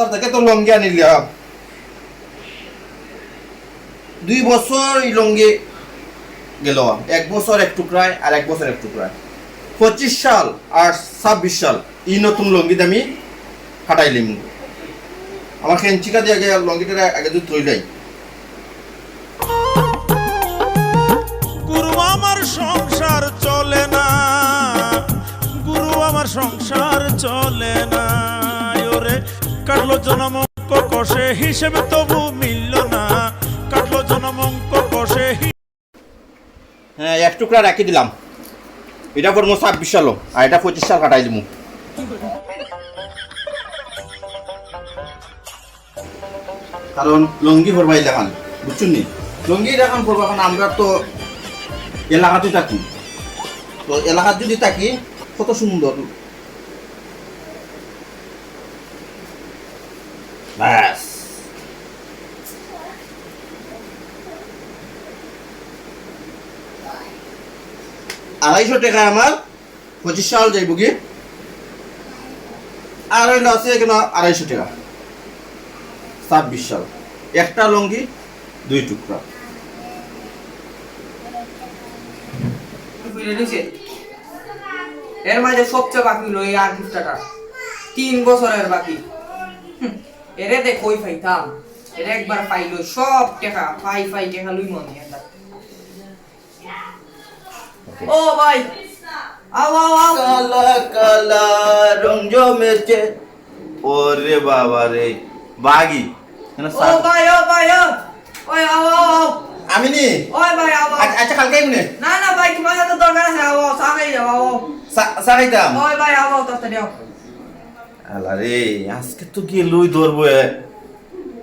বাজার থেকে তো লঙ্গি আনিলি দুই বছর এই লঙ্গি গেল এক বছর এক টুকরায় আর এক বছর এক টুকরায়। পঁচিশ সাল আর ছাব্বিশ সাল এই নতুন লঙ্গিতে আমি ফাটাইলিম আমার খেঞ্চিকা দিয়ে আগে লঙ্গিটা আগে যদি তৈলাই গুরু, আমার সংসার চলে না। গুরু, আমার সংসার চলে না কাটলো জনমঙ্ক কষে, হিসেবে তবু মিলল না। কাটলো জনমঙ্ক কষে হ্যাঁ এক টুকরা রাখি দিলাম। এটা করব ছাব্বিশ সালও, আর এটা পঁচিশ সাল কাটাই দিবো কারণ লঙ্গি ভরবাই দেখান বুঝছুন নি? লঙ্গি দেখান পড়ব এখন আমরা তো এলাকাতে থাকি। তো এলাকাত যদি থাকি, কত সুন্দর। আড়াইশো টাকা আমার পঁচিশ সাল যাইব কি? আর আছে এখানে আড়াইশো টাকা। ছাব্বিশ সাল। একটা লঙ্গি, দুই টুকরা। এর মাঝে সবচেয়ে বাকি হলো এই আর গিফটটা তিন বছরের বাকি। এরে দে কই ফাইতাম। এরে একবার পাইলো, সব টাকা ফাই ফাই টাকা লুই মনে ও ভাই। আও আও আও। কালা কালা রং জমেছে। ওরে বাবা রে। বাগি। এখানে ও সাত- ভাই ও ভাই ও। ওই আও আও আও। আমি নি ওই ভাই আও আও। আচ্ছা আচ্ছা কালকে এমনি না? না ভাই দরকার আছে আও আও সামনে যাও আও আও। সারাইতাম ওই ভাই আও আও তাড়াতাড়ি আও। আলা রে আজকে তো গিয়ে লুই ধরবো এ।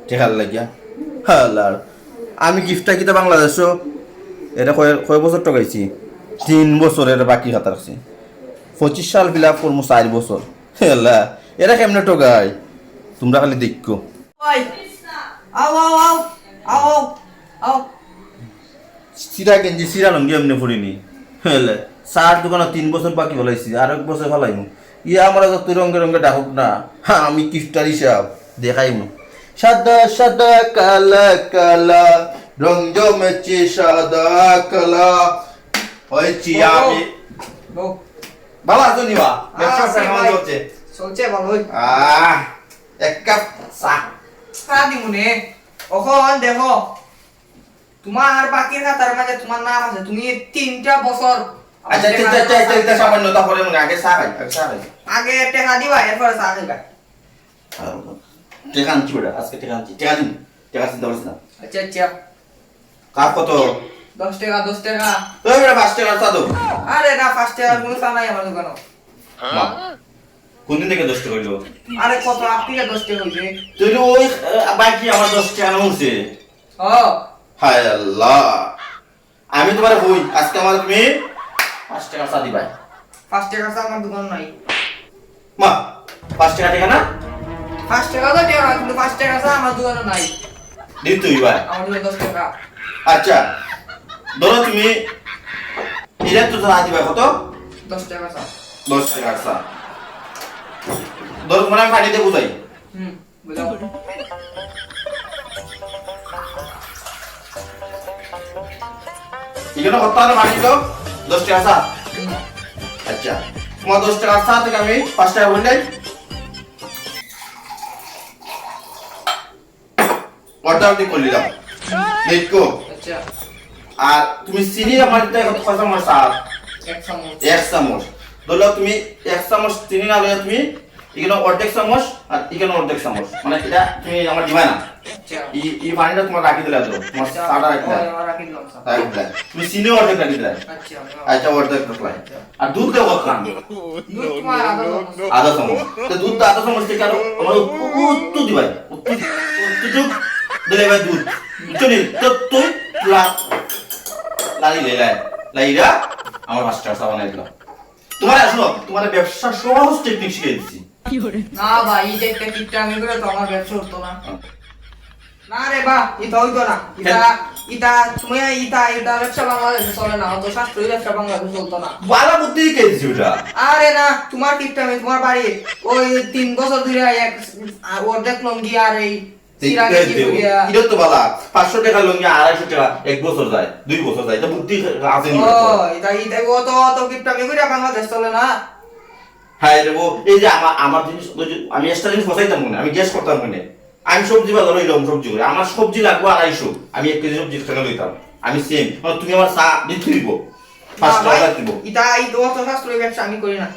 টেকার লাগিয়া। হালার আমি গিফটটা কিতা বাংলাদেশও? এটা কয় কয় বছর টকাইছি তিন বছরের বাকি হাত রাখছি। পঁচিশ সাল ফিল আপ করব চার বছর। হেলা এরা কেমনে টকাই তোমরা খালি দেখো। সিরা গেঞ্জি সিরা লঙ্গি এমনি ফুরিনি হেলে চার দোকানে তিন বছর বাকি ফেলাইছি আর এক বছর ফেলাইমু। ইয়া আমার যত রঙে রঙে ডাকুক না। হ্যাঁ আমি কিফটার হিসাব দেখাইমু। সাদা সাদা কালা কালা রং জমেছে সাদা কালা। হয়েছি আমি ভালো আছো নিবা ব্যবসা কেমন। চলছে? চলছে ভালোই। আহ এক কাপ চা। সারা দিমুনে। ওখন দেখো তোমার বাকির খাতার মাঝে তোমার নাম আছে। তুমি তিনটা বছর আচ্ছা আচ্ছা আচ্ছা আচ্ছা আচ্ছা সামান্য তারপরে মনে আগে চা খাই আগে চা খাই। আগে টেকা দিবা এরপরে চা খাইবা। টেকা আনছি বেটা আজকে টেকা আনছি। টেকা দিন টেকা চিন্তা করিস না। আচ্ছা আচ্ছা। কাপ কত? দশ টাকা দশ টাকা। ওই বেটা পাঁচ টাকার চা দো আরে না পাঁচ টাকার কোনো চা নাই আমার দোকানে। কোনদিন থেকে দশ টাকা হইল? আরে কত দশ টাকা হইছে। তুই ওই বাকি আমার দশ টাকা হায় আল্লাহ। আমি তোমার বই আজকে আমার তুমি পাঁচ টাকা চা দিবাই। পাঁচ টাকা চা আমার দোকান নাই। মা পাঁচ টাকা টাকা না? পাঁচ টাকা তো টাকা কিন্তু পাঁচ টাকা চা আমার দোকানে নাই। তুই ভাই। আমার দশ টাকা। আচ্ছা। ধরো তুমি এটা তো চা দিবা কত? দশ টাকা চা দশ টাকা চা ধরো তোমার আমি পানিতে বুঝাই। হুম বুঝাও। এখানে কত টাকা পানি তো দশ টাকা চা আচ্ছা তোমার দশ টাকার চা থেকে আমি পাঁচ টাকা বলে যাই অর্ডার দিয়ে করে দিলাম দেখো আচ্ছা। আর তুমি চিনি আমার দিতে কত কত চামচ চা এক চামচ। এক চামচ। ধরো তুমি এক চামচ চিনি না লইয়া তুমি এখানে অর্ধেক চামচ আর এখানে অর্ধেক চামচ। মানে এটা তুমি আমার দিবা না। আচ্ছা। এই এই পানিটা তোমার রাখি দিলা তো। তোমার চাটা রাখি দিলা। ও, রাখি দিলা। তুমি চিনিও অর্ধেক রাখি দিলা। আচ্ছা আচ্ছা অর্ধেক রাখলাই। আর দুধ দেবো কত আধা চামচ। তো দুধ তো আধা চামচ থেকে আরও আমার উত্তু দিবাই উত্তু দিলে ভাই দুধ। বুঝলি তো তুই লাইরা আমার সাবান দিল। তোমার শোনো তোমার ব্যবসা সহজ টেকনিক দিচ্ছি। না ভাই এই যে আমি করে তো আমার ব্যবসা হতো না। না রে বা ইটা হইতো না। ইটা ইটা তুমি ইটা ইটা ব্যবসা বাংলাদেশে চলে না। অত শাস্ত্রীয় ব্যবসা বাংলাদেশে চলতো না। বালা বুদ্ধি কে দিছি ওটা। আরে না তোমার টিপটা আমি তোমার বাড়ি ওই তিন বছর ধরে এক অর্ধেক লঙ্গি আর এই চিরা গেঞ্জি পরিয়া। এটা তো বালা পাঁচশো টাকা লঙ্গি আড়াইশো টাকা এক বছর যায় দুই বছর যায় এটা বুদ্ধি আছে নি ও এটা এটা অত অত টিপটা আমি কইরা বাংলাদেশ চলে না? হ্যাঁ রে এই যে আমার আমার জিনিস আমি এক্সট্রা জিনিস ফসাইতাম মনে আমি গ্যাস করতাম মনে আমি সবজি বাজার লইলাম সবজি করে। আমার সবজি লাগবে আড়াইশো আমি এক কেজি সবজি এক্সট্রা লইতাম। আমি সেম তুমি আমার চা দিতে দিব পাঁচশো না টাকা দিব। ইটা এই তো অত ব্যবসা আমি করি না।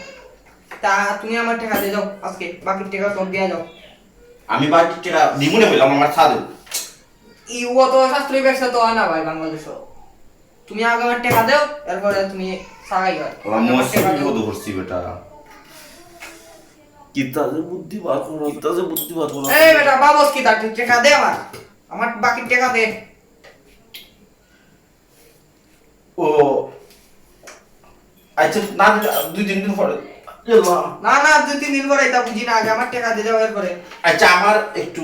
তা তুমি আমার টাকা দিয়ে যাও আজকে বাকি টাকা সব দিয়া যাও। আমি বাকি টাকা দিমুনে বললাম আমার চা দেব ই অত শাস্ত্রীয় ব্যবসা তো হয় না ভাই বাংলাদেশে তুমি আগে আমার টাকা দাও এরপরে তুমি সাগাই হয়। আমার টাকা দাও। বিপদ করছি বেটা। কিতা যে বুদ্ধি বার করো কিতা যে বুদ্ধি বার করো। এই বেটা বাবস কি তার টাকা দে আমার? আমার বাকি টাকা দে। ও আচ্ছা না দুই তিন দিন পরে। না না দুই তিন দিন পরে এটা বুঝি না আগে আমার টাকা দিয়ে যাও এরপরে। আচ্ছা আমার একটু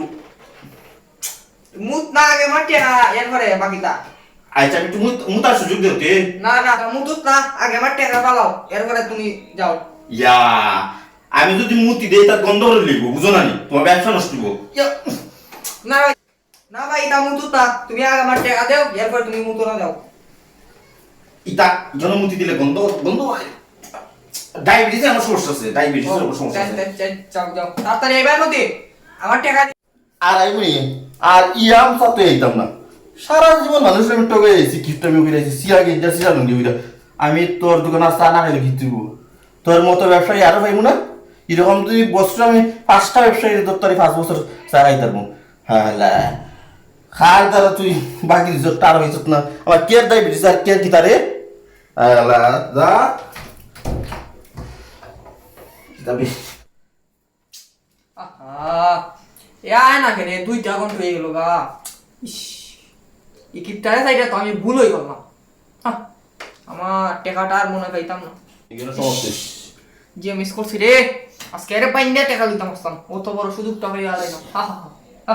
মুত না আগে আমার টাকা বাকিটা। আচ্ছা আমি একটু মুত- মুতার সুযোগ দিতে না না মুতুত না আগে আমার টাকা পালাও এরপরে তুমি যাও। ইয়া আমি যদি মুতি দেই তার গন্ধ করে লিখব বুঝো না তোমার ব্যবসা নষ্ট না ভাই না ভাই এটা মুতুত না। তুমি আগে আমার টাকা দাও এরপরে তুমি মুতো না যাও। ইতা জনমুতি দিলে গন্ধ গন্ধ হয়। ডায়াবেটিস আমার সমস্যা আছে ডায়াবেটিস ও, সমস্যা আছে যাও যাও। তাড়াতাড়ি এবার মতি আমার টাকা আর আমি আর ইয়াম সাথে এইতাম না। সারা জীবন মানুষের আমি টকে এসেছি করে এসেছি সিরা গেঞ্জা সিরা লুঙ্গি আমি তোর দোকান আর চা না খাইলে কি তুই তোর মতো ব্যবসায়ী আরও পাইবো না? এরকম তুই বছর আমি পাঁচটা ব্যবসায়ী দপ্তরে পাঁচ বছর চা খাইতাম। হ্যাঁ খার দ্বারা তুই বাকি দিছ তার হয়েছ না। আমার কেয়ার ডায়াবেটিস আর কেয়ার কি তারে যা এ আয় না কেন দুইটা ঘণ্টা হয়ে গেল গা। ইস এই কিপটারে সাইডে তো আমি ভুল হয়ে গেলাম। আমার টেকাটা আর মনে পাইতাম না। যে মিস করছি রে আজকে আরে পাইন দিয়ে টাকা দিতাম আসতাম। অত বড় সুযোগটা হয়ে গেল না। হা হা হা